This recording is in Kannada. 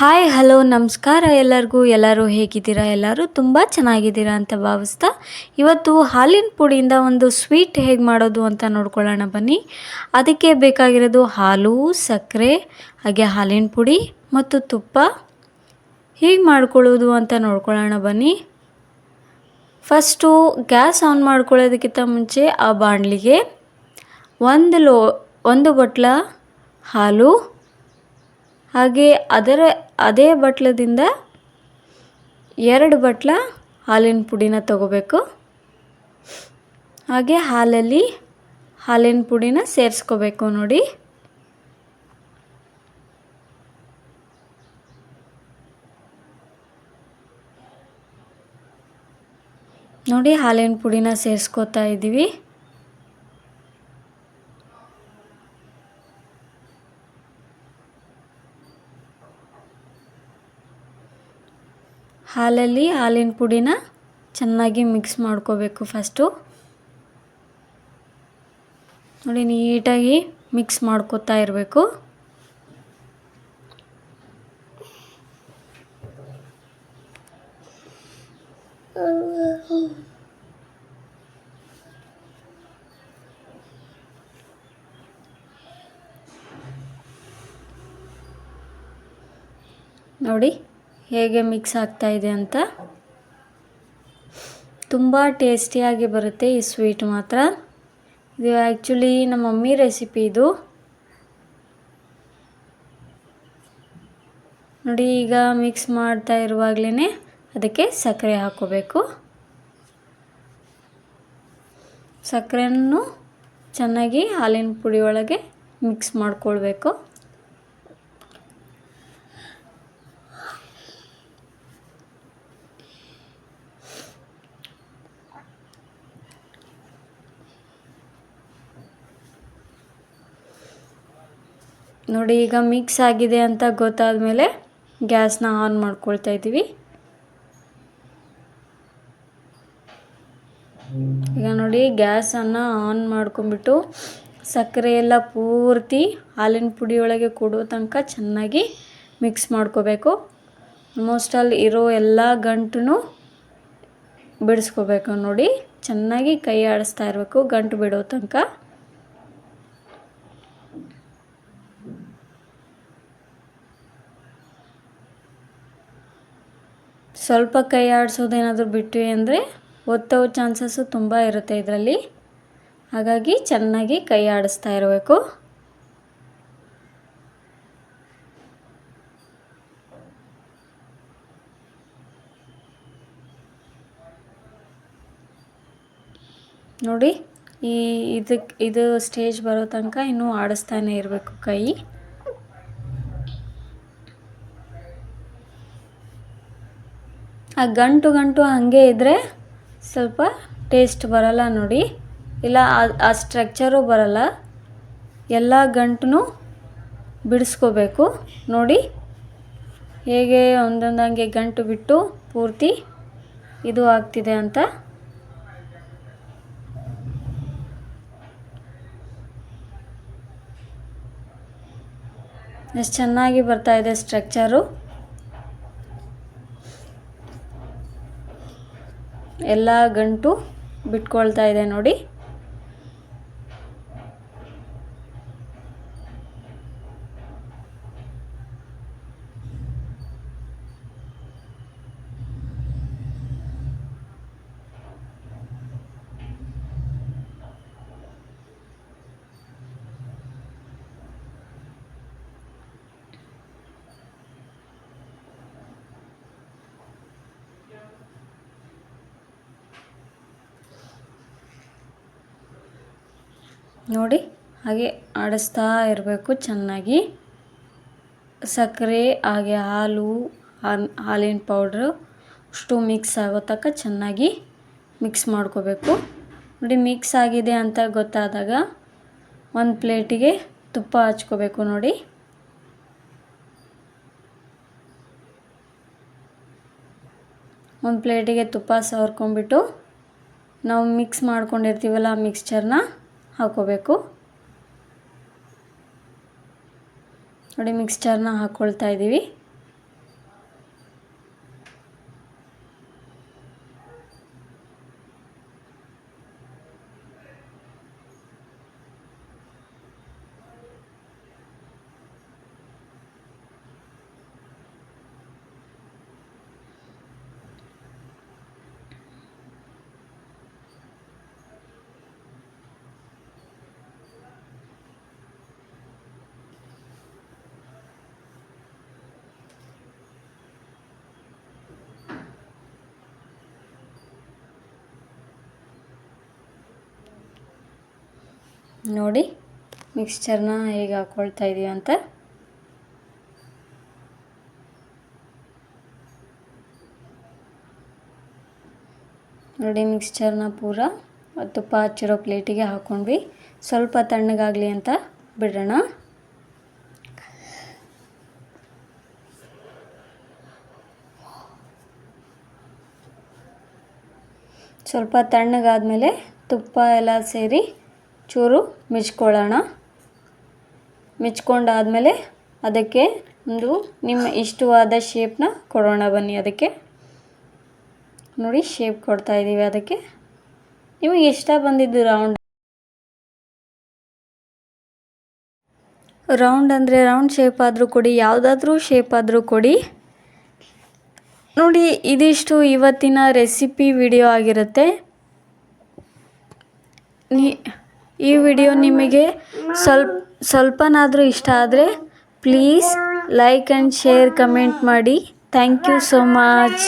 ಹಾಯ್, ಹಲೋ, ನಮಸ್ಕಾರ ಎಲ್ಲರಿಗೂ. ಎಲ್ಲರೂ ಹೇಗಿದ್ದೀರಾ? ಎಲ್ಲರೂ ತುಂಬ ಚೆನ್ನಾಗಿದ್ದೀರಾ ಅಂತ ಭಾವಿಸ್ತಾ ಇವತ್ತು ಹಾಲಿನ ಪುಡಿಯಿಂದ ಒಂದು ಸ್ವೀಟ್ ಹೇಗೆ ಮಾಡೋದು ಅಂತ ನೋಡ್ಕೊಳ್ಳೋಣ ಬನ್ನಿ. ಅದಕ್ಕೆ ಬೇಕಾಗಿರೋದು ಹಾಲು, ಸಕ್ಕರೆ, ಹಾಗೆ ಹಾಲಿನ ಪುಡಿ ಮತ್ತು ತುಪ್ಪ. ಹೇಗೆ ಮಾಡ್ಕೊಳ್ಳೋದು ಅಂತ ನೋಡ್ಕೊಳ್ಳೋಣ ಬನ್ನಿ. ಫಸ್ಟು ಗ್ಯಾಸ್ ಆನ್ ಮಾಡ್ಕೊಳ್ಳೋದಕ್ಕಿಂತ ಮುಂಚೆ ಆ ಬಾಣಲಿಗೆ ಒಂದು ಲೋ, ಒಂದು ಬಟ್ಲ ಹಾಲು ಹಾಗೆ ಅದರ, ಅದೇ ಬಟ್ಲದಿಂದ ಎರಡು ಬಟ್ಲ ಹಾಲಿನ ಪುಡಿನ ತಗೋಬೇಕು. ಹಾಗೆ ಹಾಲಲ್ಲಿ ಹಾಲಿನ ಪುಡಿನ ಸೇರಿಸ್ಕೋಬೇಕು ನೋಡಿ. ನೋಡಿ ಹಾಲಿನ ಪುಡಿನ ಸೇರಿಸ್ಕೋತಾ ಇದ್ದೀವಿ. ಹಾಲಲ್ಲಿ ಹಾಲಿನ ಪುಡಿನ ಚೆನ್ನಾಗಿ ಮಿಕ್ಸ್ ಮಾಡ್ಕೋಬೇಕು ಫಸ್ಟು. ನೋಡಿ ನೀಟಾಗಿ ಮಿಕ್ಸ್ ಮಾಡ್ಕೋತಾ ಇರಬೇಕು. ನೋಡಿ ಹೇಗೆ ಮಿಕ್ಸ್ ಆಗ್ತಾಯಿದೆ ಅಂತ. ತುಂಬ ಟೇಸ್ಟಿಯಾಗಿ ಬರುತ್ತೆ ಈ ಸ್ವೀಟ್ ಮಾತ್ರ. ಇದು ಆ್ಯಕ್ಚುಲಿ ನಮ್ಮ ಮಮ್ಮಿ ರೆಸಿಪಿ ಇದು. ನೋಡಿ, ಈಗ ಮಿಕ್ಸ್ ಮಾಡ್ತಾ ಇರುವಾಗಲೇ ಅದಕ್ಕೆ ಸಕ್ಕರೆ ಹಾಕೋಬೇಕು ಸಕ್ಕರೆಯನ್ನು ಚೆನ್ನಾಗಿ ಹಾಲಿನ ಪುಡಿ ಮಿಕ್ಸ್ ಮಾಡ್ಕೊಳ್ಬೇಕು. ನೋಡಿ, ಈಗ ಮಿಕ್ಸ್ ಆಗಿದೆ ಅಂತ ಗೊತ್ತಾದ ಮೇಲೆ ಗ್ಯಾಸ್ನ ಆನ್ ಮಾಡ್ಕೊಳ್ತಾ ಇದ್ದೀವಿ. ಈಗ ನೋಡಿ, ಗ್ಯಾಸನ್ನು ಆನ್ ಮಾಡ್ಕೊಂಬಿಟ್ಟು ಸಕ್ಕರೆ ಎಲ್ಲ ಪೂರ್ತಿ ಹಾಲಿನ ಪುಡಿಯೊಳಗೆ ಕೊಡೋ ತನಕ ಚೆನ್ನಾಗಿ ಮಿಕ್ಸ್ ಮಾಡ್ಕೋಬೇಕು. ಆಲ್ಮೋಸ್ಟ್ ಅಲ್ಲಿ ಇರೋ ಎಲ್ಲ ಗಂಟು ಬಿಡಿಸ್ಕೋಬೇಕು ನೋಡಿ. ಚೆನ್ನಾಗಿ ಕೈ ಆಡಿಸ್ತಾ ಇರಬೇಕು ಗಂಟು ಬಿಡೋ ತನಕ. ಸ್ವಲ್ಪ ಕೈ ಆಡಿಸೋದೇನಾದರೂ ಬಿಟ್ವಿ ಅಂದರೆ ಒತ್ತೋ ಚಾನ್ಸಸ್ಸು ತುಂಬ ಇರುತ್ತೆ ಇದರಲ್ಲಿ. ಹಾಗಾಗಿ ಚೆನ್ನಾಗಿ ಕೈ ಆಡಿಸ್ತಾ ಇರಬೇಕು. ನೋಡಿ, ಈ ಇದಕ್ಕೆ ಇದು ಸ್ಟೇಜ್ ಬರೋ ತನಕ ಇನ್ನೂ ಆಡಿಸ್ತಾನೆ ಇರಬೇಕು ಕೈ. ಆ ಗಂಟು ಗಂಟು ಹಾಗೆ ಇದ್ದರೆ ಸ್ವಲ್ಪ ಟೇಸ್ಟ್ ಬರಲ್ಲ ನೋಡಿ. ಇಲ್ಲ, ಆ ಸ್ಟ್ರಕ್ಚರು ಬರಲ್ಲ. ಎಲ್ಲ ಗಂಟು ಬಿಡಿಸ್ಕೋಬೇಕು. ನೋಡಿ, ಹೇಗೆ ಒಂದೊಂದಂಗೆ ಗಂಟು ಬಿಟ್ಟು ಪೂರ್ತಿ ಇದು ಆಗ್ತಿದೆ ಅಂತ. ಎಷ್ಟು ಚೆನ್ನಾಗಿ ಬರ್ತಾ ಇದೆ ಸ್ಟ್ರಕ್ಚರು ಎಲ್ಲ ಗಂಟು ಬಿಟ್ಕೊಳ್ತಾ ಇದೆ ನೋಡಿ. ನೋಡಿ, ಹಾಗೆ ಆಡಿಸ್ತಾ ಇರಬೇಕು ಚೆನ್ನಾಗಿ. ಸಕ್ಕರೆ, ಹಾಗೆ ಹಾಲು ಹಾಲಿನ ಪೌಡ್ರು, ಅಷ್ಟು ಮಿಕ್ಸ್ ಆಗೋ ತನಕ ಚೆನ್ನಾಗಿ ಮಿಕ್ಸ್ ಮಾಡ್ಕೋಬೇಕು. ನೋಡಿ ಮಿಕ್ಸ್ ಆಗಿದೆ ಅಂತ ಗೊತ್ತಾದಾಗ ಒಂದು ಪ್ಲೇಟಿಗೆ ತುಪ್ಪ ಹಚ್ಕೋಬೇಕು ನೋಡಿ. ಒಂದು ಪ್ಲೇಟಿಗೆ ತುಪ್ಪ ಸವರ್ಕೊಂಡ್ಬಿಟ್ಟು ನಾವು ಮಿಕ್ಸ್ ಮಾಡ್ಕೊಂಡಿರ್ತೀವಲ್ಲ ಆ ಮಿಕ್ಸ್ಚರ್ನ ಹಾಕೋಬೇಕು. ನೋಡಿ ಮಿಕ್ಸ್ಚರ್ನ ಹಾಕ್ಕೊಳ್ತಾ ಇದ್ದೀವಿ ನೋಡಿ ಮಿಕ್ಸ್ಚರ್ನ ಹೇಗೆ ಹಾಕ್ಕೊಳ್ತಾ ಇದೀವಿ ಅಂತ. ನೋಡಿ ಮಿಕ್ಸ್ಚರ್ನ ಪೂರ ತುಪ್ಪ ಹಚ್ಚಿರೋ ಪ್ಲೇಟಿಗೆ ಹಾಕ್ಕೊಂಡ್ವಿ ಸ್ವಲ್ಪ ತಣ್ಣಗಾಗಲಿ ಅಂತ ಬಿಡೋಣ. ಸ್ವಲ್ಪ ತಣ್ಣಗಾದ್ಮೇಲೆ ತುಪ್ಪ ಎಲ್ಲ ಸೇರಿ ಚೂರು ಮಿಚ್ಕೊಳ್ಳೋಣ. ಮಿಚ್ಕೊಂಡಾದಮೇಲೆ ಅದಕ್ಕೆ ಒಂದು ನಿಮ್ಮ ಇಷ್ಟವಾದ ಶೇಪ್ನ ಕೊಡೋಣ ಬನ್ನಿ ಅದಕ್ಕೆ. ನೋಡಿ ಶೇಪ್ ಕೊಡ್ತಾ ಇದ್ದೀವಿ ಅದಕ್ಕೆ. ನಿಮಗೆ ಇಷ್ಟ ಬಂದಿದ್ದು ರೌಂಡ್. ರೌಂಡ್ ಅಂದರೆ ರೌಂಡ್ ಶೇಪ್ ಆದರೂ ಕೊಡಿ, ಯಾವುದಾದ್ರೂ ಶೇಪ್ ಆದರೂ ಕೊಡಿ. ನೋಡಿ, ಇದಿಷ್ಟು ಇವತ್ತಿನ ರೆಸಿಪಿ ವಿಡಿಯೋ ಆಗಿರುತ್ತೆ. ನೀ ಈ ವಿಡಿಯೋ ನಿಮಗೆ ಸ್ವಲ್ಪ ಸ್ವಲ್ಪನಾದರೂ ಇಷ್ಟ ಆದರೆ please like and share comment ಮಾಡಿ. Thank you so much